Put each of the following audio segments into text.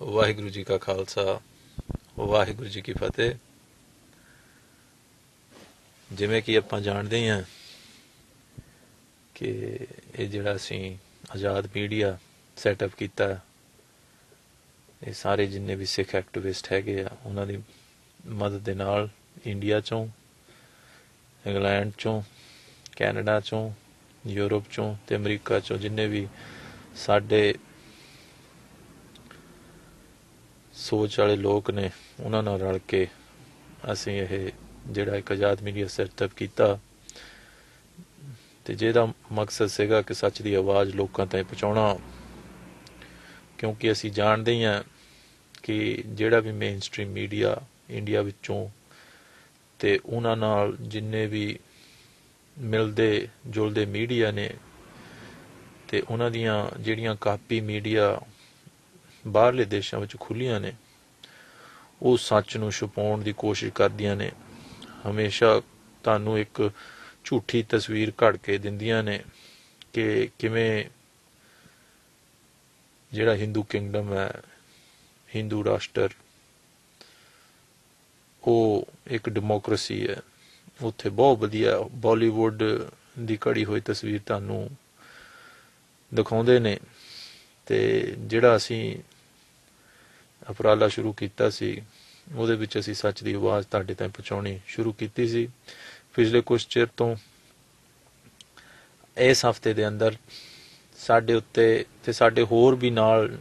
ਵਾਹਿਗੁਰੂ ਜੀ ਕਾ ਖਾਲਸਾ, ਵਾਹਿਗੁਰੂ ਜੀ ਕੀ ਫਤਿਹ। ਜਿਵੇਂ ਕਿ ਆਪਾਂ ਜਾਣਦੇ ਹਾਂ ਕਿ ਇਹ ਜਿਹੜਾ ਅਸੀਂ ਆਜ਼ਾਦ ਮੀਡੀਆ ਸੈਟਅਪ ਕੀਤਾ, ਇਹ ਸਾਰੇ ਜਿੰਨੇ ਵੀ ਸਿੱਖ ਐਕਟਿਵਿਸਟ ਹੈਗੇ ਆ, ਉਹਨਾਂ ਦੀ ਮਦਦ ਦੇ ਨਾਲ ਇੰਡੀਆ ਚੋਂ, ਇੰਗਲੈਂਡ ਚੋਂ, ਕੈਨੇਡਾ ਚੋਂ, ਯੂਰਪ ਚੋਂ ਤੇ ਅਮਰੀਕਾ ਚੋਂ ਜਿੰਨੇ ਵੀ ਸਾਡੇ ਸੋਚ ਵਾਲੇ ਲੋਕ ਨੇ, ਉਹਨਾਂ ਨਾਲ ਰਲ ਕੇ ਅਸੀਂ ਇਹ ਜਿਹੜਾ ਇੱਕ ਆਜ਼ਾਦ ਮੀਡੀਆ ਸੈਟਅਪ ਕੀਤਾ। ਤੇ ਜਿਹਦਾ ਮਕਸਦ ਸੀਗਾ ਕਿ ਸੱਚ ਦੀ ਆਵਾਜ਼ ਲੋਕਾਂ ਤਾਈਂ ਪਹੁੰਚਾਉਣਾ। ਕਿਉਂਕਿ ਅਸੀਂ ਜਾਣਦੇ ਹੀ ਹਾਂ ਕਿ ਜਿਹੜਾ ਵੀ ਮੇਨ ਸਟ੍ਰੀਮ ਮੀਡੀਆ ਇੰਡੀਆ ਵਿੱਚੋਂ ਤੇ ਉਹਨਾਂ ਨਾਲ ਜਿੰਨੇ ਵੀ ਮਿਲਦੇ ਜੁਲਦੇ ਮੀਡੀਆ ਨੇ, ਤੇ ਉਹਨਾਂ ਦੀਆਂ ਜਿਹੜੀਆਂ ਕਾਪੀ ਮੀਡੀਆ ਬਾਹਰਲੇ ਦੇਸ਼ਾਂ ਵਿੱਚ ਖੁੱਲੀਆਂ ਨੇ। ਉਹ ਸੱਚ ਨੂੰ ਛੁਪਾਉਣ ਦੀ ਕੋਸ਼ਿਸ਼ ਕਰਦੀਆਂ ਨੇ। ਹਮੇਸ਼ਾ ਤੁਹਾਨੂੰ ਇੱਕ ਝੂਠੀ ਤਸਵੀਰ ਘੜ ਕੇ ਦਿੰਦੀਆਂ ਨੇ ਕਿ ਕਿਵੇਂ ਜਿਹੜਾ ਹਿੰਦੂ ਕਿੰਗਡਮ ਹੈ ਹਿੰਦੂ ਰਾਸ਼ਟਰ, ਉਹ ਇੱਕ ਡੈਮੋਕ੍ਰੇਸੀ ਹੈ। ਉੱਥੇ ਬਹੁਤ ਵਧੀਆ ਬਾਲੀਵੁੱਡ ਦੀ ਘੜੀ ਹੋਈ ਤਸਵੀਰ ਤੁਹਾਨੂੰ ਦਿਖਾਉਂਦੇ ਨੇ ਤੇ ਜਿਹੜਾ ਅਸੀਂ ਉਪਰਾਲਾ ਸ਼ੁਰੂ ਕੀਤਾ ਸੀ। ਉਹਦੇ ਵਿੱਚ ਅਸੀਂ ਸੱਚ ਦੀ ਆਵਾਜ਼ ਤੁਹਾਡੇ ਤੱਕ ਪਹੁੰਚਾਉਣੀ ਸ਼ੁਰੂ ਕੀਤੀ ਸੀ। ਪਿਛਲੇ ਕੁਝ ਚਿਰ ਤੋਂ ਇਸ ਹਫ਼ਤੇ ਦੇ ਅੰਦਰ ਸਾਡੇ ਉੱਤੇ ਤੇ ਸਾਡੇ ਹੋਰ ਵੀ ਨਾਲ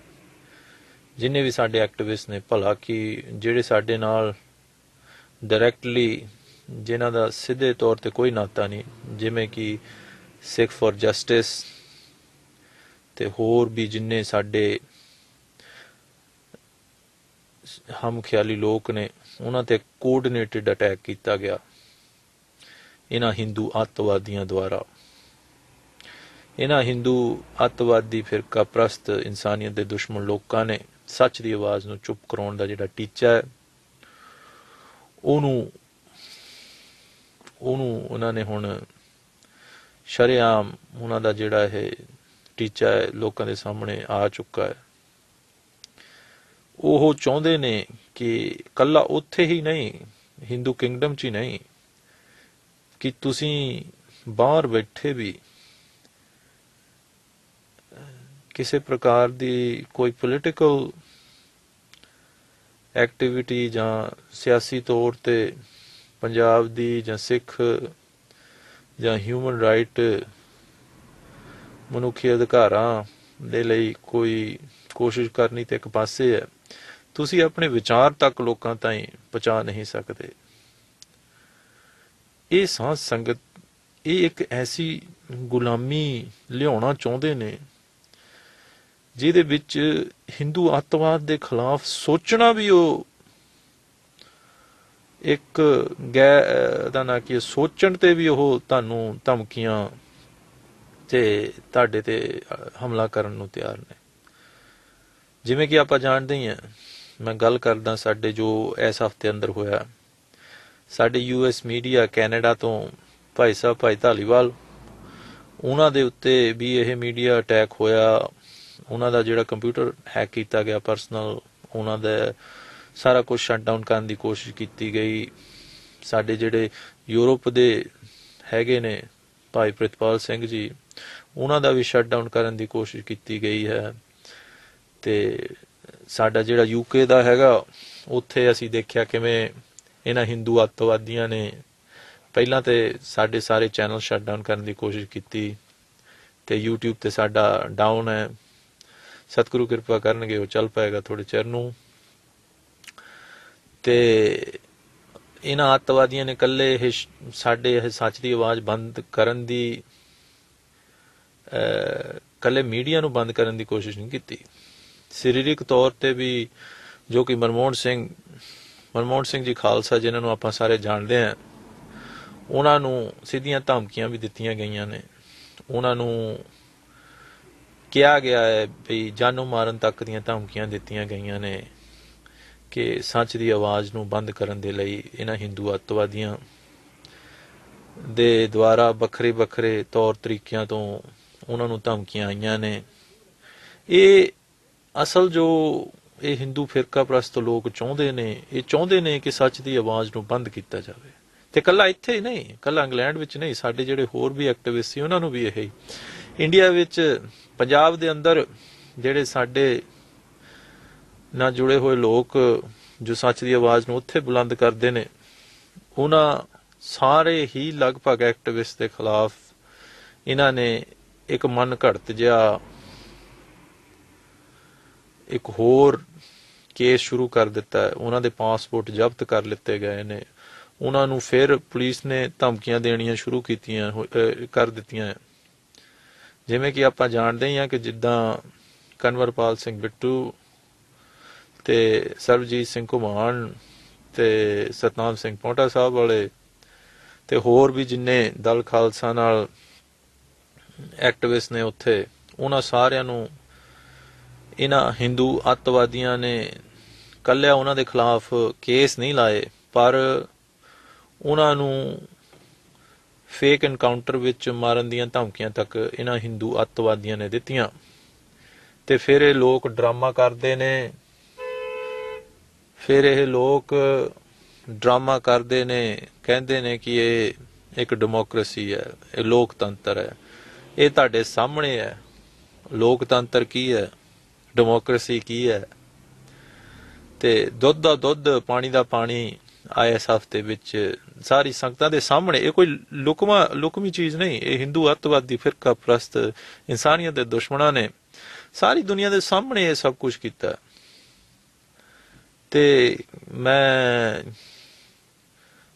ਜਿੰਨੇ ਵੀ ਸਾਡੇ ਐਕਟਿਵਿਸਟ ਨੇ, ਭਲਾ ਕਿ ਜਿਹੜੇ ਸਾਡੇ ਨਾਲ ਡਾਇਰੈਕਟਲੀ ਜਿਨ੍ਹਾਂ ਦਾ ਸਿੱਧੇ ਤੌਰ ਤੇ ਕੋਈ ਨਾਤਾ ਨਹੀਂ, ਜਿਵੇਂ ਕਿ ਸਿੱਖ ਫॉर ਜਸਟਿਸ ਤੇ ਹੋਰ ਵੀ ਜਿੰਨੇ ਸਾਡੇ ਹਮ ਖਿਆਲੀ ਲੋਕ ਨੇ, ਉਹਨਾਂ ਤੇ ਕੋਆਰਡੀਨੇਟਡ ਅਟੈਕ ਕੀਤਾ ਗਿਆ। ਇਹਨਾਂ ਹਿੰਦੂ ਅੱਤਵਾਦੀਆਂ ਦੁਆਰਾ। ਇਹਨਾਂ ਹਿੰਦੂ ਅੱਤਵਾਦੀ ਫਿਰਕਾ ਪ੍ਰਸਤ ਇਨਸਾਨੀਅਤ ਦੇ ਦੁਸ਼ਮਣ ਲੋਕਾਂ ਨੇ ਸੱਚ ਦੀ ਆਵਾਜ਼ ਨੂੰ ਚੁੱਪ ਕਰਾਉਣ ਦਾ ਜਿਹੜਾ ਟੀਚਾ ਹੈ, ਉਹਨੂੰ ਉਹਨੂੰ ਉਹਨਾਂ ਨੇ ਹੁਣ ਸ਼ਰਿਆਮ ਉਹਨਾਂ ਦਾ ਜਿਹੜਾ ਇਹ ਟੀਚਾ ਹੈ, ਲੋਕਾਂ ਦੇ ਸਾਹਮਣੇ ਆ ਚੁੱਕਾ ਹੈ। ਉਹ ਚਾਹੁੰਦੇ ਨੇ ਕਿ ਕੱਲਾ ਉੱਥੇ ਹੀ ਨਹੀਂ ਹਿੰਦੂ ਕਿੰਗਡਮ 'ਚ ਹੀ ਨਹੀਂ, ਕਿ ਤੁਸੀਂ ਬਾਹਰ ਬੈਠੇ ਵੀ ਕਿਸੇ ਪ੍ਰਕਾਰ ਦੀ ਕੋਈ ਪੋਲਿਟੀਕਲ ਐਕਟੀਵਿਟੀ ਜਾਂ ਸਿਆਸੀ ਤੌਰ ਤੇ ਪੰਜਾਬ ਦੀ ਜਾਂ ਸਿੱਖ ਜਾਂ ਹਿਊਮਨ ਰਾਈਟ ਮਨੁੱਖੀ ਅਧਿਕਾਰਾਂ ਦੇ ਲਈ ਕੋਈ ਕੋਸ਼ਿਸ਼ ਕਰਨੀ ਤੇ ਇੱਕ ਪਾਸੇ ਹੈ। ਤੁਸੀਂ ਆਪਣੇ ਵਿਚਾਰ ਤੱਕ ਲੋਕਾਂ ਤਾਈਂ ਪਹੁੰਚਾ ਨਹੀਂ ਸਕਦੇ। ਇਹ ਸਾਧ ਸੰਗਤ, ਇਹ ਇੱਕ ਐਸੀ ਗੁਲਾਮੀ ਲਿਆਉਣਾ ਚਾਹੁੰਦੇ ਨੇ, ਜਿਹਦੇ ਵਿੱਚ ਹਿੰਦੂ ਅੱਤਵਾਦ ਦੇ ਖਿਲਾਫ ਸੋਚਣਾ ਵੀ ਉਹ ਇੱਕ ਗੈ ਦਾ ਨਾ ਕਿ ਸੋਚਣ ਤੇ ਵੀ ਉਹ ਤੁਹਾਨੂੰ ਧਮਕੀਆਂ ਤੇ ਤੁਹਾਡੇ ਤੇ ਹਮਲਾ ਕਰਨ ਨੂੰ ਤਿਆਰ ਨੇ। ਜਿਵੇਂ ਕਿ ਆਪਾਂ ਜਾਣਦੇ ਹੀ ਹਾਂ ਮੈਂ ਗੱਲ ਕਰਦਾ ਸਾਡੇ ਜੋ ਇਸ ਹਫ਼ਤੇ ਅੰਦਰ ਹੋਇਆ। ਸਾਡੇ ਯੂਐਸ ਮੀਡੀਆ, ਕੈਨੇਡਾ ਤੋਂ ਭਾਈ ਸਾਹਿਬ, ਭਾਈ ਧਾਲੀਵਾਲ, ਉਹਨਾਂ ਦੇ ਉੱਤੇ ਵੀ ਇਹ ਮੀਡੀਆ ਅਟੈਕ ਹੋਇਆ। ਉਹਨਾਂ ਦਾ ਜਿਹੜਾ ਕੰਪਿਊਟਰ ਹੈਕ ਕੀਤਾ ਗਿਆ ਪਰਸਨਲ, ਉਹਨਾਂ ਦਾ ਸਾਰਾ ਕੁਝ ਸ਼ਟਡਾਊਨ ਕਰਨ ਦੀ ਕੋਸ਼ਿਸ਼ ਕੀਤੀ ਗਈ। ਸਾਡੇ ਜਿਹੜੇ ਯੂਰਪ ਦੇ ਹੈਗੇ ਨੇ ਭਾਈ ਪ੍ਰਿਤਪਾਲ ਸਿੰਘ ਜੀ, ਉਹਨਾਂ ਦਾ ਵੀ ਸ਼ਟਡਾਊਨ ਕਰਨ ਦੀ ਕੋਸ਼ਿਸ਼ ਕੀਤੀ ਗਈ ਹੈ। ਤੇ ਸਾਡਾ ਜਿਹੜਾ ਯੂਕੇ ਦਾ ਹੈਗਾ, ਉੱਥੇ ਅਸੀਂ ਦੇਖਿਆ ਕਿਵੇਂ ਇਹਨਾਂ ਹਿੰਦੂ ਅੱਤਵਾਦੀਆਂ ਨੇ ਪਹਿਲਾਂ ਤੇ ਸਾਡੇ ਸਾਰੇ ਚੈਨਲ ਸ਼ਟ ਡਾਊਨ ਕਰਨ ਦੀ ਕੋਸ਼ਿਸ਼ ਕੀਤੀ ਤੇ YouTube ਤੇ ਸਾਡਾ ਡਾਊਨ ਹੈ। ਸਤਿਗੁਰੂ ਕਿਰਪਾ ਕਰਨਗੇ, ਉਹ ਚੱਲ ਪਾਏਗਾ ਥੋੜੇ ਚਿਰ ਨੂੰ। ਤੇ ਇਹਨਾਂ ਅੱਤਵਾਦੀਆਂ ਨੇ ਕੱਲੇ ਇਹ ਸਾਡੇ ਇਹ ਸੱਚ ਦੀ ਆਵਾਜ਼ ਬੰਦ ਕਰਨ ਦੀ ਕੱਲੇ ਮੀਡੀਆ ਨੂੰ ਬੰਦ ਕਰਨ ਦੀ ਕੋਸ਼ਿਸ਼ ਨਹੀਂ ਕੀਤੀ। ਸਰੀਰਕ ਤੌਰ ਤੇ ਵੀ ਜੋ ਕਿ ਮਨਮੋਹਨ ਸਿੰਘ ਮਨਮੋਹਨ ਸਿੰਘ ਜੀ ਖਾਲਸਾ, ਜਿਨ੍ਹਾਂ ਨੂੰ ਆਪਾਂ ਸਾਰੇ ਜਾਣਦੇ ਹਾਂ, ਉਹਨਾਂ ਨੂੰ ਸਿੱਧੀਆਂ ਧਮਕੀਆਂ ਵੀ ਦਿੱਤੀਆਂ ਗਈਆਂ ਨੇ। ਉਹਨਾਂ ਨੂੰ ਕਿਹਾ ਗਿਆ ਹੈ ਵੀ ਜਾਨੋਂ ਮਾਰਨ ਤੱਕ ਦੀਆਂ ਧਮਕੀਆਂ ਦਿੱਤੀਆਂ ਗਈਆਂ ਨੇ ਕਿ ਸੱਚ ਦੀ ਆਵਾਜ਼ ਨੂੰ ਬੰਦ ਕਰਨ ਦੇ ਲਈ ਇਹਨਾਂ ਹਿੰਦੂ ਅੱਤਵਾਦੀਆਂ ਦੇ ਦੁਆਰਾ ਵੱਖਰੇ ਵੱਖਰੇ ਤੌਰ ਤਰੀਕਿਆਂ ਤੋਂ ਉਹਨਾਂ ਨੂੰ ਧਮਕੀਆਂ ਆਈਆਂ ਨੇ। ਇਹ ਅਸਲ ਜੋ ਇਹ ਹਿੰਦੂ ਫਿਰਕਾ ਪ੍ਰਸਤ ਲੋਕ ਚਾਹੁੰਦੇ ਨੇ, ਇਹ ਚਾਹੁੰਦੇ ਨੇ ਕਿ ਸੱਚ ਦੀ ਆਵਾਜ਼ ਨੂੰ ਬੰਦ ਕੀਤਾ ਜਾਵੇ। ਤੇ ਕੱਲਾ ਇੱਥੇ ਹੀ ਨਹੀਂ ਕੱਲਾ ਇੰਗਲੈਂਡ ਵਿੱਚ ਨਹੀਂ, ਸਾਡੇ ਜਿਹੜੇ ਹੋਰ ਵੀ ਐਕਟਿਵਿਸਟ ਸੀ, ਉਹਨਾਂ ਨੂੰ ਵੀ ਇਹ ਇੰਡੀਆ ਵਿੱਚ ਪੰਜਾਬ ਦੇ ਅੰਦਰ ਜਿਹੜੇ ਸਾਡੇ ਨਾਲ ਜੁੜੇ ਹੋਏ ਲੋਕ ਜੋ ਸੱਚ ਦੀ ਆਵਾਜ਼ ਨੂੰ ਉੱਥੇ ਬੁਲੰਦ ਕਰਦੇ ਨੇ, ਉਹਨਾਂ ਸਾਰੇ ਹੀ ਲਗਭਗ ਐਕਟਿਵਿਸਟ ਦੇ ਖਿਲਾਫ ਇਹਨਾਂ ਨੇ ਇੱਕ ਮਨ ਘੜਤ ਜਿਹਾ ਇੱਕ ਹੋਰ ਕੇਸ ਸ਼ੁਰੂ ਕਰ ਦਿੱਤਾ ਹੈ। ਉਹਨਾਂ ਦੇ ਪਾਸਪੋਰਟ ਜ਼ਬਤ ਕਰ ਲਿੱਤੇ ਗਏ ਨੇ। ਉਹਨਾਂ ਨੂੰ ਫਿਰ ਪੁਲਿਸ ਨੇ ਧਮਕੀਆਂ ਦੇਣੀਆਂ ਸ਼ੁਰੂ ਕੀਤੀਆਂ ਕਰ ਦਿੱਤੀਆਂ ਜਿਵੇਂ ਕਿ ਆਪਾਂ ਜਾਣਦੇ ਹੀ ਹਾਂ ਕਿ ਜਿੱਦਾਂ ਕਨਵਰਪਾਲ ਸਿੰਘ ਬਿੱਟੂ ਤੇ ਸਰਬਜੀਤ ਸਿੰਘ ਘੁਮਾਣ ਤੇ ਸਤਨਾਮ ਸਿੰਘ ਪੌਂਟਾ ਸਾਹਿਬ ਵਾਲੇ ਤੇ ਹੋਰ ਵੀ ਜਿੰਨੇ ਦਲ ਖਾਲਸਾ ਨਾਲ ਐਕਟਿਵਿਸਟ ਨੇ ਉੱਥੇ, ਉਹਨਾਂ ਸਾਰਿਆਂ ਨੂੰ ਇਹਨਾਂ ਹਿੰਦੂ ਅੱਤਵਾਦੀਆਂ ਨੇ ਕੱਲਿਆ ਉਹਨਾਂ ਦੇ ਖਿਲਾਫ ਕੇਸ ਨਹੀਂ ਲਾਏ, ਪਰ ਉਹਨਾਂ ਨੂੰ ਫੇਕ ਐਨਕਾਊਂਟਰ ਵਿੱਚ ਮਾਰਨ ਦੀਆਂ ਧਮਕੀਆਂ ਤੱਕ ਇਹਨਾਂ ਹਿੰਦੂ ਅੱਤਵਾਦੀਆਂ ਨੇ ਦਿੱਤੀਆਂ। ਤੇ ਫਿਰ ਇਹ ਲੋਕ ਡਰਾਮਾ ਕਰਦੇ ਨੇ। ਫਿਰ ਇਹ ਲੋਕ ਡਰਾਮਾ ਕਰਦੇ ਨੇ, ਕਹਿੰਦੇ ਨੇ ਕਿ ਇਹ ਇੱਕ ਡੈਮੋਕ੍ਰੇਸੀ ਹੈ, ਇਹ ਲੋਕਤੰਤਰ ਹੈ। ਇਹ ਤੁਹਾਡੇ ਸਾਹਮਣੇ ਹੈ। ਲੋਕਤੰਤਰ ਕੀ ਹੈ? ਡੈਮੋਕ੍ਰੇਸੀ ਕੀ ਹੈ? ਤੇ ਦੁੱਧ ਦਾ ਦੁੱਧ, ਪਾਣੀ ਦਾ ਪਾਣੀ ਆਇਆ ਹਫ਼ਤੇ ਵਿੱਚ ਸਾਰੀ ਸੰਗਤਾਂ ਦੇ ਸਾਹਮਣੇ, ਇਹ ਕੋਈ ਲੁਕਮਾ ਲੁਕਮੀ ਚੀਜ਼ ਨਹੀਂ, ਇਹ ਹਿੰਦੂ ਅੱਤਵਾਦੀ, ਫਿਰਕਾ ਪ੍ਰਸਤ ਇਨਸਾਨੀਅਤ ਦੇ ਦੁਸ਼ਮਣਾਂ ਨੇ ਸਾਰੀ ਦੁਨੀਆ ਦੇ ਸਾਹਮਣੇ ਇਹ ਸਭ ਕੁਝ ਕੀਤਾ। ਤੇ ਮੈਂ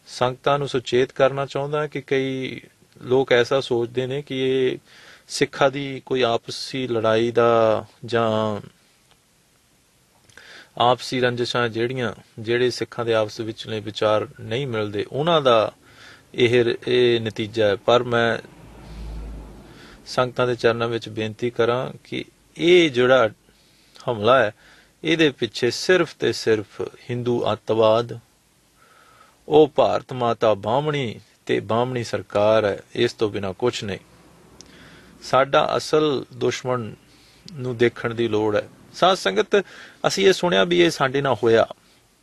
ਸੰਗਤਾਂ ਨੂੰ ਸੁਚੇਤ ਕਰਨਾ ਚਾਹੁੰਦਾ ਕਿ ਕਈ ਲੋਕ ਐਸਾ ਸੋਚਦੇ ਨੇ ਕਿ ਇਹ ਸਿੱਖਾਂ ਦੀ ਕੋਈ ਆਪਸੀ ਲੜਾਈ ਦਾ ਜਾਂ ਆਪਸੀ ਰੰਜਿਸ਼ਾਂ ਜਿਹੜੀਆਂ, ਜਿਹੜੇ ਸਿੱਖਾਂ ਦੇ ਆਪਸ ਵਿਚਲੇ ਵਿਚਾਰ ਨਹੀਂ ਮਿਲਦੇ, ਉਹਨਾਂ ਦਾ ਇਹ ਇਹ ਨਤੀਜਾ ਹੈ। ਪਰ ਮੈਂ ਸੰਗਤਾਂ ਦੇ ਚਰਨਾਂ ਵਿੱਚ ਬੇਨਤੀ ਕਰਾਂ ਕਿ ਇਹ ਜਿਹੜਾ ਹਮਲਾ ਹੈ, ਇਹਦੇ ਪਿੱਛੇ ਸਿਰਫ ਤੇ ਸਿਰਫ ਹਿੰਦੂ ਅੱਤਵਾਦ, ਉਹ ਭਾਰਤ ਮਾਤਾ ਬਾਹਮਣੀ ਤੇ ਬਾਹਮਣੀ ਸਰਕਾਰ ਹੈ, ਇਸ ਤੋਂ ਬਿਨਾ ਕੁਝ ਨਹੀਂ। ਸਾਡਾ ਅਸਲ ਦੁਸ਼ਮਣ ਨੂੰ ਦੇਖਣ ਦੀ ਲੋੜ ਹੈ। ਸਾਧ ਸੰਗਤ, ਅਸੀਂ ਇਹ ਸੁਣਿਆ ਵੀ ਇਹ ਸਾਡੇ ਨਾਲ ਹੋਇਆ,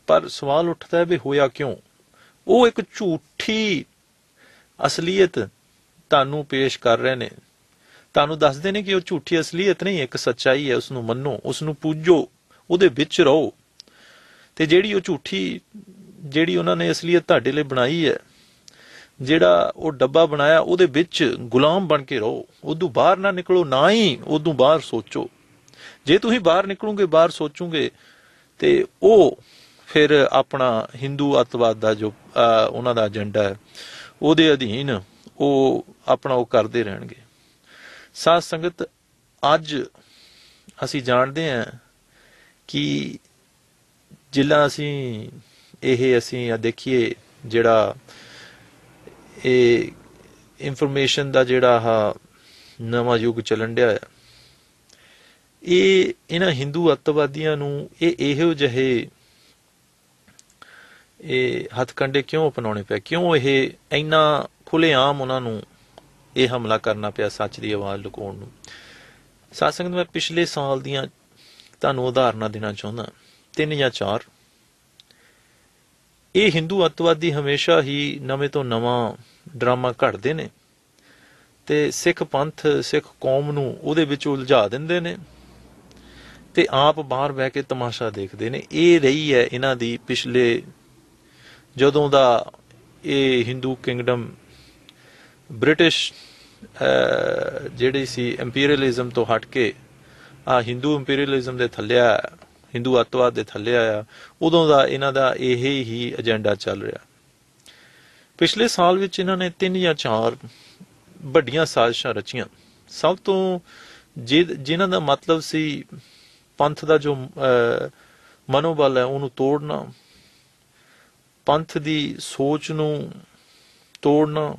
ਪਰ ਸਵਾਲ ਉੱਠਦਾ ਹੈ ਵੀ ਹੋਇਆ ਕਿਉਂ? ਉਹ ਇੱਕ ਝੂਠੀ ਅਸਲੀਅਤ ਤੁਹਾਨੂੰ ਪੇਸ਼ ਕਰ ਰਹੇ ਨੇ। ਤੁਹਾਨੂੰ ਦੱਸਦੇ ਨੇ ਕਿ ਉਹ ਝੂਠੀ ਅਸਲੀਅਤ ਨਹੀਂ, ਇੱਕ ਸੱਚਾਈ ਹੈ ਉਸ ਨੂੰ ਮੰਨੋ ਉਸ ਨੂੰ ਪੂਜੋ, ਉਹਦੇ ਵਿੱਚ ਰਹੋ। ਤੇ ਜਿਹੜੀ ਉਹ ਝੂਠੀ, ਜਿਹੜੀ ਉਹਨਾਂ ਨੇ ਅਸਲੀਅਤ ਤੁਹਾਡੇ ਲਈ ਬਣਾਈ ਹੈ ਜਿਹੜਾ ਉਹ ਡੱਬਾ ਬਣਾਇਆ, ਉਹਦੇ ਵਿੱਚ ਗੁਲਾਮ ਬਣ ਕੇ ਰਹੋ। ਉਦੋਂ ਬਾਹਰ ਨਾ ਨਿਕਲੋ, ਨਾ ਹੀ ਉਦੋਂ ਬਾਹਰ ਸੋਚੋ। ਜੇ ਤੁਸੀਂ ਬਾਹਰ ਨਿਕਲੋਗੇ, ਬਾਹਰ ਸੋਚੋਗੇ, ਤੇ ਉਹ ਫਿਰ ਆਪਣਾ ਹਿੰਦੂ ਅੱਤਵਾਦ ਦਾ ਜੋ ਉਹਨਾਂ ਦਾ ਏਜੰਡਾ ਹੈ, ਉਹਦੇ ਅਧੀਨ ਉਹ ਆਪਣਾ ਉਹ ਕਰਦੇ ਰਹਿਣਗੇ। ਸਾਧ ਸੰਗਤ, ਅੱਜ ਅਸੀਂ ਜਾਣਦੇ ਹਾਂ ਕਿ ਜਿੱਲਾ ਅਸੀਂ, ਇਹ ਅਸੀਂ ਦੇਖੀਏ ਜਿਹੜਾ ਇਹ ਇਨਫੋਰਮੇਸ਼ਨ ਦਾ ਜਿਹੜਾ ਆ ਨਵਾਂ ਯੁੱਗ ਚੱਲਣ ਡਿਆ ਹੈ ਇਹ ਇਹਨਾਂ ਹਿੰਦੂ ਅੱਤਵਾਦੀਆਂ ਨੂੰ ਇਹ ਇਹੋ ਜਿਹੇ ਇਹ ਹੱਥਕੰਡੇ ਕਿਉਂ ਅਪਣਾਉਣੇ ਪਏ? ਕਿਉਂ ਇਹ ਇੰਨਾ ਖੁੱਲੇਆਮ ਉਹਨਾਂ ਨੂੰ ਇਹ ਹਮਲਾ ਕਰਨਾ ਪਿਆ ਸੱਚ ਦੀ ਆਵਾਜ਼ ਲੁਕਾਉਣ ਨੂੰ? ਸਾਧ ਮੈਂ ਪਿਛਲੇ ਸਾਲ ਦੀਆਂ ਤੁਹਾਨੂੰ ਉਦਾਹਰਨਾਂ ਦੇਣਾ ਚਾਹੁੰਦਾ। ਤਿੰਨ ਜਾਂ ਚਾਰ ਇਹ ਹਿੰਦੂ ਅੱਤਵਾਦੀ ਹਮੇਸ਼ਾ ਹੀ ਨਵੇਂ ਤੋਂ ਨਵਾਂ ਡਰਾਮਾ ਘੜਦੇ ਨੇ ਤੇ ਸਿੱਖ ਪੰਥ, ਸਿੱਖ ਕੌਮ ਨੂੰ ਉਹਦੇ ਵਿੱਚ ਉਲਝਾ ਦਿੰਦੇ ਨੇ ਤੇ ਆਪ ਬਾਹਰ ਬਹਿ ਕੇ ਤਮਾਸ਼ਾ ਦੇਖਦੇ ਨੇ। ਇਹ ਰਹੀ ਹੈ ਇਹਨਾਂ ਦੀ ਪਿਛਲੇ ਜਦੋਂ ਦਾ ਇਹ ਹਿੰਦੂ ਕਿੰਗਡਮ ਬ੍ਰਿਟਿਸ਼ ਜਿਹੜੀ ਸੀ ਇੰਪੀਰੀਅਲਿਜ਼ਮ ਤੋਂ ਹਟ ਕੇ ਆ ਹਿੰਦੂ ਇੰਪੀਰੀਅਲਿਜ਼ਮ ਦੇ ਥੱਲੇ ਹਿੰਦੂ ਅੱਤਵਾਦ ਦੇ ਥੱਲੇ ਆਇਆ ਉਦੋਂ ਦਾ ਇਹਨਾਂ ਦਾ ਇਹ ਹੀ ਏਜੰਡਾ ਚੱਲ ਰਿਹਾ। ਪਿਛਲੇ ਸਾਲ ਵਿੱਚ ਇਹਨਾਂ ਨੇ ਤਿੰਨ ਜਾਂ ਚਾਰ ਵੱਡੀਆਂ ਸਾਜ਼ਿਸ਼ਾਂ ਰਚੀਆਂ। ਸਭ ਤੋਂ ਜਿ- ਜਿਨ੍ਹਾਂ ਦਾ ਮਤਲਬ ਸੀ ਪੰਥ ਦਾ ਜੋ ਅਹ, ਮਨੋਬਲ ਹੈ ਉਹਨੂੰ ਤੋੜਨਾ। ਪੰਥ ਦੀ ਸੋਚ ਨੂੰ ਤੋੜਨਾ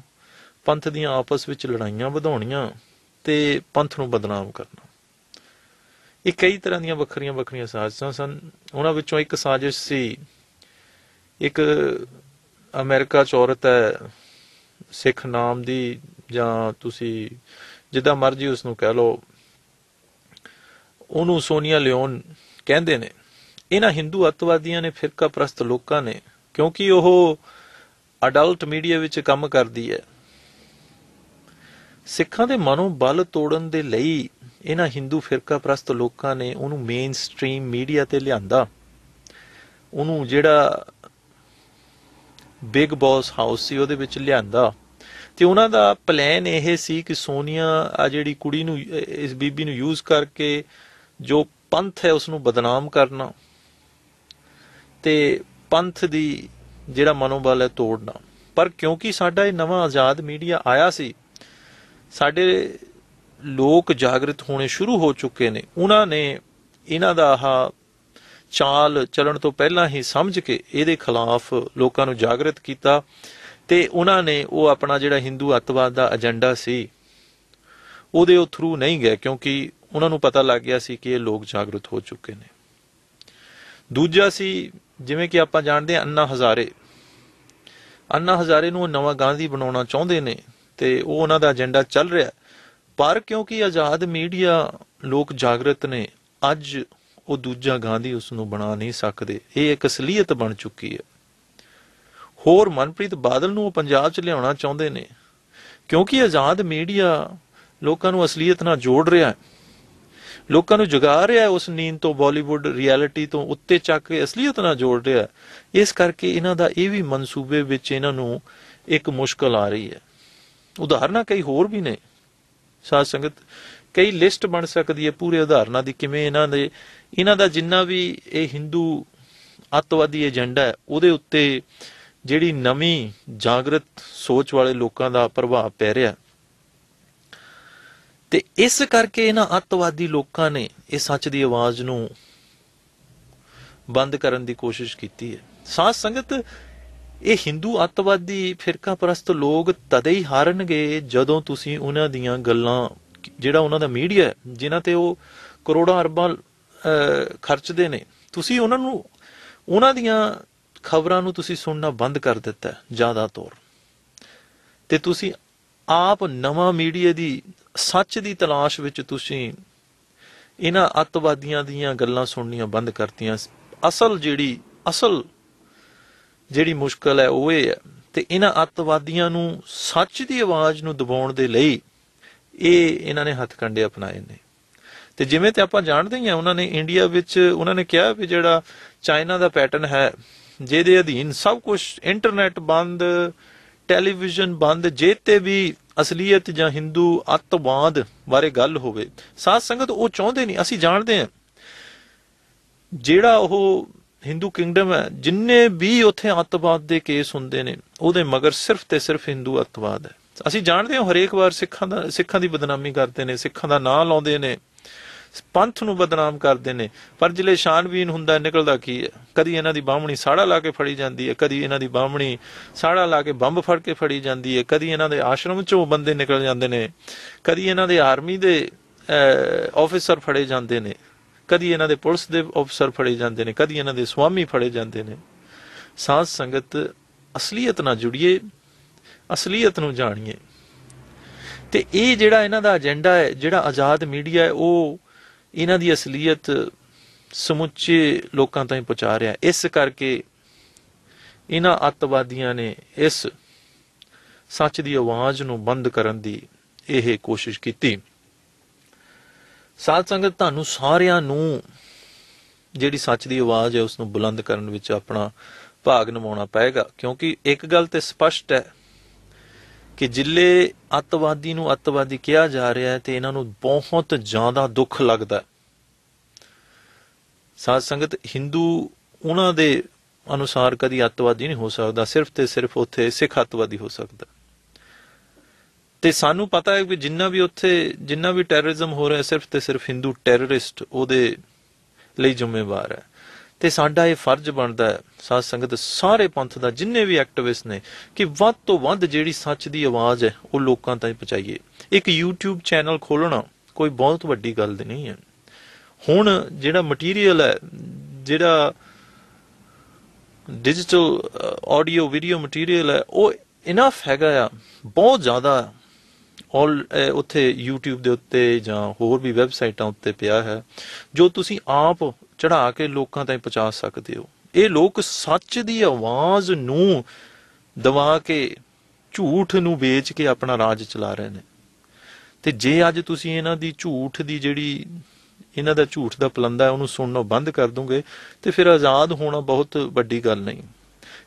ਪੰਥ ਦੀਆਂ ਆਪਸ ਵਿੱਚ ਲੜਾਈਆਂ ਵਧਾਉਣੀਆਂ ਤੇ ਪੰਥ ਨੂੰ ਬਦਨਾਮ ਕਰਨਾ। ਇਹ ਕਈ ਤਰ੍ਹਾਂ ਦੀਆਂ ਵੱਖਰੀਆਂ ਵੱਖਰੀਆਂ ਸਾਜ਼ਿਸ਼ਾਂ ਸਨ। ਉਹਨਾਂ ਵਿੱਚੋਂ ਇੱਕ ਸਾਜ਼ਿਸ਼ ਸੀ, ਇੱਕ ਅਮਰੀਕਾ ਚ ਔਰਤ ਹੈ, ਸਿੱਖ ਨਾਮ ਦੀ, ਜਾਂ ਤੁਸੀਂ ਜਿੱਦਾਂ ਮਰਜ਼ੀ ਉਸ ਨੂੰ ਕਹਿ ਲਓ। ਉਹਨੂੰ ਸੋਨੀਆ ਲਿਓਨ ਕਹਿੰਦੇ ਨੇ। ਇਹਨਾਂ ਹਿੰਦੂ ਅੱਤਵਾਦੀਆਂ ਨੇ ਫਿਰਕਾ ਪ੍ਰਸਤ ਲੋਕਾਂ ਨੇ, ਕਿਉਂਕਿ ਉਹ ਅਡਲਟ ਮੀਡੀਆ ਵਿੱਚ ਕੰਮ ਕਰਦੀ ਹੈ। ਸਿੱਖਾਂ ਦੇ ਮਨੋਂ ਬਲ ਤੋੜਨ ਦੇ ਲਈ ਇਹਨਾਂ ਹਿੰਦੂ ਫਿਰਕਾ ਪ੍ਰਸਤ ਲੋਕਾਂ ਨੇ ਉਹਨੂੰ ਮੇਨ ਸਟ੍ਰੀਮ ਮੀਡੀਆ ਤੇ ਲਿਆਂਦਾ। ਉਹਨੂੰ ਜਿਹੜਾ ਬਿਗ ਬੌਸ ਹਾਊਸ ਸੀ, ਉਹਦੇ ਵਿੱਚ ਲਿਆਂਦਾ। ਤੇ ਉਹਨਾਂ ਦਾ ਪਲਾਨ ਇਹ ਸੀ ਕਿ ਸੋਨੀਆ ਆ ਜਿਹੜੀ ਕੁੜੀ ਨੂੰ, ਇਸ ਬੀਬੀ ਨੂੰ ਯੂਜ਼ ਕਰਕੇ ਜੋ ਪੰਥ ਹੈ ਉਸ ਨੂੰ ਬਦਨਾਮ ਕਰਨਾ ਤੇ ਪੰਥ ਦੀ ਜਿਹੜਾ ਮਨੋਬਲ ਹੈ ਤੋੜਨਾ। ਪਰ ਕਿਉਂਕਿ ਸਾਡਾ ਇਹ ਨਵਾਂ ਆਜ਼ਾਦ ਮੀਡੀਆ ਆਇਆ ਸੀ ਸਾਡੇ ਲੋਕ ਜਾਗਰਿਤ ਹੋਣੇ ਸ਼ੁਰੂ ਹੋ ਚੁੱਕੇ ਨੇ। ਉਹਨਾਂ ਨੇ ਇਹਨਾਂ ਦਾ ਆਹ ਚਾਲ ਚੱਲਣ ਤੋਂ ਪਹਿਲਾਂ ਹੀ ਸਮਝ ਕੇ ਇਹਦੇ ਖਿਲਾਫ ਲੋਕਾਂ ਨੂੰ ਜਾਗਰਤ ਕੀਤਾ ਤੇ ਉਹਨਾਂ ਨੇ ਉਹ ਆਪਣਾ ਜਿਹੜਾ ਹਿੰਦੂ ਅੱਤਵਾਦ ਦਾ ਏਜੰਡਾ ਸੀ, ਉਹਦੇ ਉਹ ਥਰੂ ਨਹੀਂ ਗਏ ਕਿਉਂਕਿ ਉਹਨਾਂ ਨੂੰ ਪਤਾ ਲੱਗ ਗਿਆ ਸੀ ਕਿ ਇਹ ਲੋਕ ਜਾਗਰਤ ਹੋ ਚੁੱਕੇ ਨੇ। ਦੂਜਾ ਸੀ, ਜਿਵੇਂ ਕਿ ਆਪਾਂ ਜਾਣਦੇ ਹਾਂ, ਅੰਨਾ ਹਜ਼ਾਰੇ। ਅੰਨਾ ਹਜ਼ਾਰੇ ਨੂੰ ਨਵਾਂ ਗਾਂਧੀ ਬਣਾਉਣਾ ਚਾਹੁੰਦੇ ਨੇ। ਤੇ ਉਹ ਉਹਨਾਂ ਦਾ ਏਜੰਡਾ ਚੱਲ ਰਿਹਾ ਪਰ ਕਿਉਂਕਿ ਆਜ਼ਾਦ ਮੀਡੀਆ ਲੋਕ ਜਾਗਰਤ ਨੇ, ਅੱਜ ਉਹ ਦੂਜਾ ਗਾਂਧੀ ਉਸ ਨੂੰ ਬਣਾ ਨਹੀਂ ਸਕਦੇ। ਇਹ ਇੱਕ ਅਸਲੀਅਤ ਬਣ ਚੁੱਕੀ ਹੈ। ਹੋਰ ਮਨਪ੍ਰੀਤ ਬਾਦਲ ਨੂੰ ਉਹ ਪੰਜਾਬ 'ਚ ਲਿਆਉਣਾ ਚਾਹੁੰਦੇ ਨੇ। ਕਿਉਂਕਿ ਆਜ਼ਾਦ ਮੀਡੀਆ ਲੋਕਾਂ ਨੂੰ ਅਸਲੀਅਤ ਨਾਲ ਜੋੜ ਰਿਹਾ ਹੈ। ਲੋਕਾਂ ਨੂੰ ਜਗਾ ਰਿਹਾ ਹੈ ਉਸ ਨੀਂਦ ਤੋਂ ਬਾਲੀਵੁੱਡ ਰਿਐਲਿਟੀ ਤੋਂ ਉੱਤੇ ਚੱਕ ਕੇ ਅਸਲੀਅਤ ਨਾਲ ਜੋੜ ਰਿਹਾ ਹੈ। ਇਸ ਕਰਕੇ ਇਹਨਾਂ ਦਾ ਇਹ ਵੀ ਮਨਸੂਬੇ ਵਿੱਚ ਇਹਨਾਂ ਨੂੰ ਇੱਕ ਮੁਸ਼ਕਲ ਆ ਰਹੀ ਹੈ। ਉਦਾਹਰਨਾਂ ਕਈ ਹੋਰ ਵੀ ਨੇ। ਸਾਧ ਸੰਗਤ, ਕਈ ਲਿਸਟ ਬਣ ਸਕਦੀ ਹੈ ਪੂਰੇ ਉਦਾਹਰਨਾਂ ਦੀ, ਕਿਵੇਂ ਇਹਨਾਂ ਦੇ, ਇਹਨਾਂ ਦਾ ਜਿੰਨਾ ਵੀ ਇਹ ਹਿੰਦੂ ਅੱਤਵਾਦੀ ਏਜੰਡਾ ਹੈ, ਉਹਦੇ ਉੱਤੇ ਜਿਹੜੀ ਨਵੀਂ ਜਾਗਰਤ ਸੋਚ ਵਾਲੇ ਲੋਕਾਂ ਦਾ ਪ੍ਰਭਾਵ ਪੈ ਰਿਹਾ। ਤੇ ਇਸ ਕਰਕੇ ਇਹਨਾਂ ਅੱਤਵਾਦੀ ਲੋਕਾਂ ਨੇ ਇਹ ਸੱਚ ਦੀ ਆਵਾਜ਼ ਨੂੰ ਬੰਦ ਕਰਨ ਦੀ ਕੋਸ਼ਿਸ਼ ਕੀਤੀ ਹੈ। ਸਾਧ ਸੰਗਤ ਇਹ ਹਿੰਦੂ ਅੱਤਵਾਦੀ ਫਿਰਕਾ ਪ੍ਰਸਤ ਲੋਕ ਤਦੇ ਹੀ ਹਾਰਨਗੇ ਜਦੋਂ ਤੁਸੀਂ ਉਹਨਾਂ ਦੀਆਂ ਗੱਲਾਂ, ਜਿਹੜਾ ਉਹਨਾਂ ਦਾ ਮੀਡੀਆ ਹੈ, ਜਿਨ੍ਹਾਂ ਤੇ ਉਹ ਕਰੋੜਾਂ ਅਰਬਾਂ ਖਰਚਦੇ ਨੇ, ਤੁਸੀਂ ਉਹਨਾਂ ਨੂੰ, ਉਹਨਾਂ ਦੀਆਂ ਖਬਰਾਂ ਨੂੰ ਤੁਸੀਂ ਸੁਣਨਾ ਬੰਦ ਕਰ ਦਿੱਤਾ ਜ਼ਿਆਦਾ ਤੌਰ। ਤੇ ਤੁਸੀਂ ਆਪ ਨਵਾਂ ਮੀਡੀਆ ਦੀ ਸੱਚ ਦੀ ਤਲਾਸ਼ ਵਿੱਚ ਤੁਸੀਂ ਇਹਨਾਂ ਅੱਤਵਾਦੀਆਂ ਦੀਆਂ ਗੱਲਾਂ ਸੁਣਨੀਆਂ ਬੰਦ ਕਰਤੀਆਂ। ਅਸਲ ਜਿਹੜੀ, ਅਸਲ ਜਿਹੜੀ ਮੁਸ਼ਕਲ ਹੈ ਉਹ ਇਹ ਹੈ। ਤੇ ਇਹਨਾਂ ਅੱਤਵਾਦੀਆਂ ਨੂੰ ਸੱਚ ਦੀ ਆਵਾਜ਼ ਨੂੰ ਦਬਾਉਣ ਦੇ ਲਈ ਇਹ ਇਹਨਾਂ ਨੇ ਹੱਥ ਕੰਡੇ ਅਪਣਾਏ ਨੇ। ਤੇ ਜਿਵੇਂ ਤੇ ਆਪਾਂ ਜਾਣਦੇ ਹੀ ਆ ਉਹਨਾਂ ਨੇ ਇੰਡੀਆ ਵਿੱਚ ਉਹਨਾਂ ਨੇ ਕਿਹਾ ਵੀ ਜਿਹੜਾ ਚਾਈਨਾ ਦਾ ਪੈਟਰਨ ਹੈ, ਜਿਹਦੇ ਅਧੀਨ ਸਭ ਕੁਝ ਇੰਟਰਨੈਟ ਬੰਦ, ਟੈਲੀਵਿਜ਼ਨ ਬੰਦ, ਜੇ ਤੇ ਵੀ ਅਸਲੀਅਤ ਜਾਂ ਹਿੰਦੂ ਅੱਤਵਾਦ ਬਾਰੇ ਗੱਲ ਹੋਵੇ, ਸਾਧ ਸੰਗਤ ਉਹ ਚਾਹੁੰਦੇ ਨਹੀਂ। ਅਸੀਂ ਜਾਣਦੇ ਹਾਂ ਜਿਹੜਾ ਉਹ ਹਿੰਦੂ ਕਿੰਗਡਮ ਹੈ, ਜਿੰਨੇ ਵੀ ਉੱਥੇ ਅੱਤਵਾਦ ਦੇ ਕੇਸ ਹੁੰਦੇ ਨੇ, ਉਹਦੇ ਮਗਰ ਸਿਰਫ ਤੇ ਸਿਰਫ ਹਿੰਦੂ ਅੱਤਵਾਦ ਹੈ। ਅਸੀਂ ਜਾਣਦੇ ਹਾਂ ਹਰੇਕ ਵਾਰ ਸਿੱਖਾਂ ਦਾ, ਸਿੱਖਾਂ ਦੀ ਬਦਨਾਮੀ ਕਰਦੇ ਨੇ, ਸਿੱਖਾਂ ਦਾ ਨਾਂ ਲਾਉਂਦੇ ਨੇ, ਪੰਥ ਨੂੰ ਬਦਨਾਮ ਕਰਦੇ ਨੇ। ਪਰ ਜਿਲੇ ਸ਼ਾਨਵੀਨ ਹੁੰਦਾ, ਨਿਕਲਦਾ ਕੀ ਹੈ? ਕਦੀ ਇਹਨਾਂ ਦੀ ਬਾਹਮਣੀ ਸਾੜਾ ਲਾ ਕੇ ਫੜੀ ਜਾਂਦੀ ਹੈ, ਕਦੀ ਇਹਨਾਂ ਦੀ ਬਾਹਮਣੀ ਸਾੜਾ ਲਾ ਕੇ ਬੰਬ ਫੜ ਕੇ ਫੜੀ ਜਾਂਦੀ ਹੈ, ਕਦੀ ਇਹਨਾਂ ਦੇ ਆਸ਼ਰਮ ਚੋਂ ਬੰਦੇ ਨਿਕਲ ਜਾਂਦੇ ਨੇ, ਕਦੀ ਇਹਨਾਂ ਦੇ ਆਰਮੀ ਦੇ ਆਫੀਸਰ ਫੜੇ ਜਾਂਦੇ ਨੇ। ਕਦੀ ਇਹਨਾਂ ਦੇ ਪੁਲਿਸ ਦੇ ਅਫਸਰ ਫੜੇ ਜਾਂਦੇ ਨੇ, ਕਦੀ ਇਹਨਾਂ ਦੇ ਸਵਾਮੀ ਫੜੇ ਜਾਂਦੇ ਨੇ। ਸਾਧ ਸੰਗਤ ਅਸਲੀਅਤ ਨਾਲ ਜੁੜੀਏ, ਅਸਲੀਅਤ ਨੂੰ ਜਾਣੀਏ। ਤੇ ਇਹ ਜਿਹੜਾ ਇਹਨਾਂ ਦਾ ਏਜੰਡਾ ਹੈ, ਜਿਹੜਾ ਆਜ਼ਾਦ ਮੀਡੀਆ ਹੈ, ਉਹ ਇਹਨਾਂ ਦੀ ਅਸਲੀਅਤ ਸਮੁੱਚੇ ਲੋਕਾਂ ਤਾਈਂ ਪਹੁੰਚਾ ਰਿਹਾ। ਇਸ ਕਰਕੇ ਇਹਨਾਂ ਅੱਤਵਾਦੀਆਂ ਨੇ ਇਸ ਸੱਚ ਦੀ ਆਵਾਜ਼ ਨੂੰ ਬੰਦ ਕਰਨ ਦੀ ਇਹ ਕੋਸ਼ਿਸ਼ ਕੀਤੀ। ਸਾਧ ਸੰਗਤ ਤੁਹਾਨੂੰ ਸਾਰਿਆਂ ਨੂੰ ਜਿਹੜੀ ਸੱਚ ਦੀ ਆਵਾਜ਼ ਹੈ ਉਸ ਨੂੰ ਬੁਲੰਦ ਕਰਨ ਵਿੱਚ ਆਪਣਾ ਭਾਗ ਨਿਭਾਉਣਾ ਪਏਗਾ। ਕਿਉਂਕਿ ਇੱਕ ਗੱਲ ਤੇ ਸਪਸ਼ਟ ਹੈ ਕਿ ਜਿੱਲੇ ਅੱਤਵਾਦੀ ਨੂੰ ਅੱਤਵਾਦੀ ਕਿਹਾ ਜਾ ਰਿਹਾ ਹੈ, ਤੇ ਇਹਨਾਂ ਨੂੰ ਬਹੁਤ ਜ਼ਿਆਦਾ ਦੁੱਖ ਲੱਗਦਾ ਸਾਧ ਸੰਗਤ, ਹਿੰਦੂ ਉਹਨਾਂ ਦੇ ਅਨੁਸਾਰ ਕਦੀ ਅੱਤਵਾਦੀ ਨਹੀਂ ਹੋ ਸਕਦਾ, ਸਿਰਫ ਤੇ ਸਿਰਫ ਉੱਥੇ ਸਿੱਖ ਅੱਤਵਾਦੀ ਹੋ ਸਕਦਾ। ਤੇ ਸਾਨੂੰ ਪਤਾ ਹੈ ਕਿ ਜਿੰਨਾ ਵੀ ਉੱਥੇ, ਜਿੰਨਾ ਵੀ ਟੈਰਰਿਜ਼ਮ ਹੋ ਰਿਹਾ ਸਿਰਫ ਤੇ ਸਿਰਫ ਹਿੰਦੂ ਟੈਰਰਿਸਟ ਉਹਦੇ ਲਈ ਜ਼ਿੰਮੇਵਾਰ ਹੈ। ਤੇ ਸਾਡਾ ਇਹ ਫਰਜ਼ ਬਣਦਾ ਹੈ, ਸਾਧ ਸੰਗਤ, ਸਾਰੇ ਪੰਥ ਦਾ, ਜਿੰਨੇ ਵੀ ਐਕਟਿਵਿਸਟ ਨੇ, ਕਿ ਵੱਧ ਤੋਂ ਵੱਧ ਜਿਹੜੀ ਸੱਚ ਦੀ ਆਵਾਜ਼ ਹੈ, ਉਹ ਲੋਕਾਂ ਤਾਈਂ ਪਹੁੰਚਾਈਏ। ਇੱਕ YouTube ਚੈਨਲ ਖੋਲਣਾ ਕੋਈ ਬਹੁਤ ਵੱਡੀ ਗੱਲ ਨਹੀਂ ਹੈ। ਹੁਣ ਜਿਹੜਾ ਮਟੀਰੀਅਲ ਹੈ, ਜਿਹੜਾ ਡਿਜੀਟਲ ਆਡੀਓ ਵੀਡੀਓ ਮਟੀਰੀਅਲ ਹੈ, ਉਹ ਇਨਫ ਹੈਗਾ ਆ, ਬਹੁਤ ਜ਼ਿਆਦਾ ਆਲ ਉੱਥੇ YouTube ਦੇ ਉੱਤੇ ਜਾਂ ਹੋਰ ਵੀ ਵੈਬਸਾਈਟਾਂ ਉੱਤੇ ਪਿਆ ਹੈ, ਜੋ ਤੁਸੀਂ ਆਪ ਚੜਾ ਕੇ ਲੋਕਾਂ ਤਾਈਂ ਪਹੁੰਚਾ ਸਕਦੇ ਹੋ। ਇਹ ਲੋਕ ਸੱਚ ਦੀ ਆਵਾਜ਼ ਨੂੰ ਦਵਾ ਕੇ, ਝੂਠ ਨੂੰ ਵੇਚ ਕੇ ਆਪਣਾ ਰਾਜ ਚਲਾ ਰਹੇ ਨੇ। ਤੇ ਜੇ ਅੱਜ ਤੁਸੀਂ ਇਹਨਾਂ ਦੀ ਝੂਠ ਦੀ ਜਿਹੜੀ, ਇਹਨਾਂ ਦਾ ਝੂਠ ਦਾ ਪਲੰਦਾ ਹੈ, ਉਹਨੂੰ ਸੁਣਨਾ ਬੰਦ ਕਰ ਦੋਗੇ, ਤੇ ਫਿਰ ਆਜ਼ਾਦ ਹੋਣਾ ਬਹੁਤ ਵੱਡੀ ਗੱਲ ਨਹੀਂ।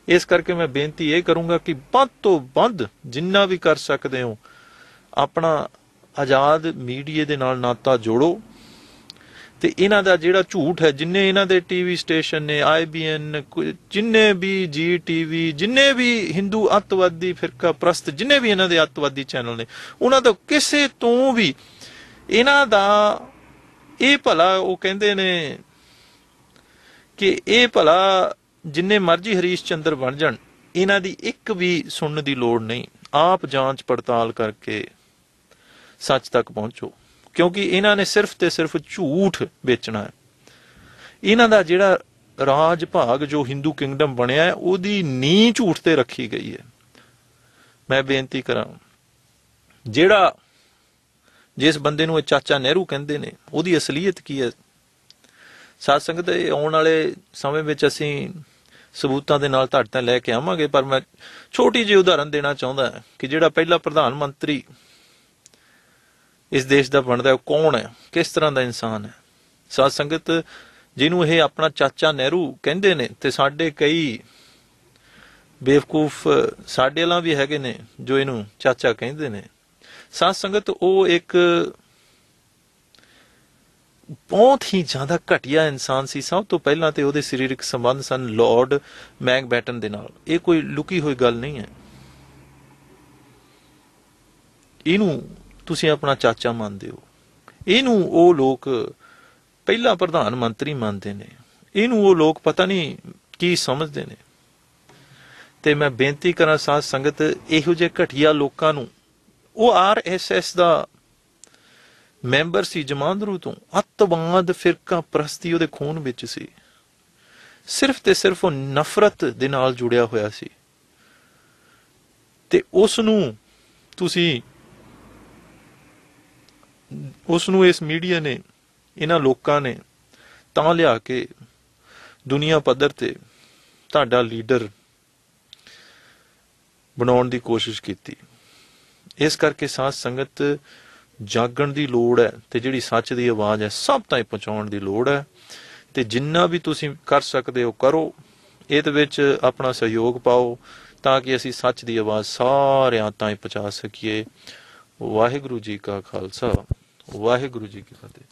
ਇਸ ਕਰਕੇ ਮੈਂ ਬੇਨਤੀ ਇਹ ਕਰੂੰਗਾ ਕਿ ਵੱਧ ਤੋਂ ਵੱਧ ਜਿੰਨਾ ਵੀ ਕਰ ਸਕਦੇ ਹੋ ਆਪਣਾ ਆਜ਼ਾਦ ਮੀਡੀਆ ਦੇ ਨਾਲ ਨਾਤਾ ਜੋੜੋ। ਤੇ ਇਹਨਾਂ ਦਾ ਜਿਹੜਾ ਝੂਠ ਹੈ, ਜਿੰਨੇ ਇਹਨਾਂ ਦੇ ਟੀਵੀ ਸਟੇਸ਼ਨ ਨੇ ਆਈਬੀਐਨ ਜਿੰਨੇ ਵੀ ਜੀ ਟੀਵੀ, ਜਿੰਨੇ ਵੀ ਹਿੰਦੂ ਅੱਤਵਾਦੀ ਫਿਰਕਾ ਪ੍ਰਸਤ, ਜਿੰਨੇ ਵੀ ਇਹਨਾਂ ਦੇ ਅੱਤਵਾਦੀ ਚੈਨਲ ਨੇ, ਉਹਨਾਂ ਤੋਂ ਕਿਸੇ ਤੋਂ ਵੀ ਇਹਨਾਂ ਦਾ ਇਹ ਭਲਾ, ਉਹ ਕਹਿੰਦੇ ਨੇ ਕਿ ਇਹ ਭਲਾ ਜਿੰਨੇ ਮਰਜ਼ੀ ਹਰੀਸ਼ ਚੰਦਰ ਬਣ ਜਾਣ, ਇਹਨਾਂ ਦੀ ਇੱਕ ਵੀ ਸੁਣਨ ਦੀ ਲੋੜ ਨਹੀਂ। ਆਪ ਜਾਂਚ ਪੜਤਾਲ ਕਰਕੇ ਸੱਚ ਤੱਕ ਪਹੁੰਚੋ। ਕਿਉਂਕਿ ਇਹਨਾਂ ਨੇ ਸਿਰਫ ਤੇ ਸਿਰਫ ਝੂਠ ਵੇਚਣਾ ਹੈ। ਇਹਨਾਂ ਦਾ ਜਿਹੜਾ ਰਾਜ ਭਾਗ ਜੋ ਹਿੰਦੂ ਕਿੰਗਡਮ ਬਣਿਆ ਹੈ, ਉਹਦੀ ਨੀਂਹ ਝੂਠ ਤੇ ਰੱਖੀ ਗਈ ਹੈ। ਮੈਂ ਬੇਨਤੀ ਕਰਾਂ, ਜਿਹੜਾ ਜਿਸ ਬੰਦੇ ਨੂੰ ਇਹ ਚਾਚਾ ਨਹਿਰੂ ਕਹਿੰਦੇ ਨੇ, ਉਹਦੀ ਅਸਲੀਅਤ ਕੀ ਹੈ? ਸਾਧ ਸੰਗਤ, ਇਹ ਆਉਣ ਵਾਲੇ ਸਮੇਂ ਵਿੱਚ ਅਸੀਂ ਸਬੂਤਾਂ ਦੇ ਨਾਲ ਤੁਹਾਡੇ ਤੱਕ ਲੈ ਕੇ ਆਵਾਂਗੇ, ਪਰ ਮੈਂ ਛੋਟੀ ਜਿਹੀ ਉਦਾਹਰਨ ਦੇਣਾ ਚਾਹੁੰਦਾ ਕਿ ਜਿਹੜਾ ਪਹਿਲਾ ਪ੍ਰਧਾਨ ਮੰਤਰੀ ਇਸ ਦੇਸ਼ ਦਾ ਬਣਦਾ ਉਹ ਕੌਣ ਹੈ? ਕਿਸ ਤਰ੍ਹਾਂ ਦਾ ਇਨਸਾਨ ਹੈ? ਸਾਧ ਸੰਗਤ ਜਿਹਨੂੰ ਇਹ ਆਪਣਾ ਚਾਚਾ ਨਹਿਰੂ ਕਹਿੰਦੇ ਨੇ ਤੇ ਸਾਡੇ ਕਈ ਬੇਵਕੂਫ ਸਾਡੇ ਵਾਲਾ ਵੀ ਹੈਗੇ ਨੇ ਜੋ ਇਹਨੂੰ ਚਾਚਾ ਕਹਿੰਦੇ ਨੇ। ਸਾਧ ਸੰਗਤ ਉਹ ਇੱਕ ਬਹੁਤ ਹੀ ਜ਼ਿਆਦਾ ਘਟੀਆ ਇਨਸਾਨ ਸੀ। ਸਭ ਤੋਂ ਪਹਿਲਾਂ ਤੇ ਉਹਦੇ ਸਰੀਰਕ ਸੰਬੰਧ ਸਨ ਲਾਰਡ ਮੈਗਬੈਟਨ ਦੇ ਨਾਲ। ਇਹ ਕੋਈ ਲੁਕੀ ਹੋਈ ਗੱਲ ਨਹੀਂ ਹੈ। ਇਹਨੂੰ ਤੁਸੀਂ ਆਪਣਾ ਚਾਚਾ ਮੰਨਦੇ ਹੋ। ਇਹਨੂੰ ਉਹ ਲੋਕ ਪਹਿਲਾ ਪ੍ਰਧਾਨ ਮੰਤਰੀ ਮੰਨਦੇ ਨੇ। ਇਹਨੂੰ ਉਹ ਲੋਕ ਪਤਾ ਨਹੀਂ ਕੀ ਸਮਝਦੇ ਨੇ। ਤੇ ਮੈਂ ਬੇਨਤੀ ਕਰਾਂ ਸਾਧ ਸੰਗਤ, ਇਹੋ ਜਿਹੇ ਘਟੀਆ ਲੋਕਾਂ ਨੂੰ, ਉਹ ਆਰਐਸਐਸ ਦਾ ਮੈਂਬਰ ਸੀ ਜਮਾਂਦਰੂ ਤੋਂ, ਅੱਤਵਾਦ ਫਿਰਕਾ ਪ੍ਰਸਤੀ ਉਹਦੇ ਖੂਨ ਵਿੱਚ ਸੀ। ਸਿਰਫ ਤੇ ਸਿਰਫ ਉਹ ਨਫ਼ਰਤ ਦੇ ਨਾਲ ਜੁੜਿਆ ਹੋਇਆ ਸੀ। ਤੇ ਉਸ ਨੂੰ ਤੁਸੀਂ ਉਸ ਨੂੰ ਇਸ ਮੀਡੀਆ ਨੇ, ਇਹਨਾਂ ਲੋਕਾਂ ਨੇ ਤਾਂ ਲਿਆ ਕੇ ਦੁਨੀਆ ਪੱਧਰ ਤੇ ਤੁਹਾਡਾ ਲੀਡਰ ਬਣਾਉਣ ਦੀ ਕੋਸ਼ਿਸ਼ ਕੀਤੀ। ਇਸ ਕਰਕੇ ਸਾਧ ਸੰਗਤ ਜਾਗਣ ਦੀ ਲੋੜ ਹੈ ਤੇ ਜਿਹੜੀ ਸੱਚ ਦੀ ਆਵਾਜ਼ ਹੈ ਸਭ ਤਾਈਂ ਪਹੁੰਚਾਉਣ ਦੀ ਲੋੜ ਹੈ। ਤੇ ਜਿੰਨਾ ਵੀ ਤੁਸੀਂ ਕਰ ਸਕਦੇ ਹੋ ਕਰੋ, ਇਹਦੇ ਵਿੱਚ ਆਪਣਾ ਸਹਿਯੋਗ ਪਾਓ ਤਾਂ ਕਿ ਅਸੀਂ ਸੱਚ ਦੀ ਆਵਾਜ਼ ਸਾਰਿਆਂ ਤਾਈਂ ਪਹੁੰਚਾ ਸਕੀਏ। ਵਾਹਿਗੁਰੂ ਜੀ ਕਾ ਖਾਲਸਾ। ਵਾਹਿਗੁਰੂ ਜੀ ਕੀ ਫਤਿਹ।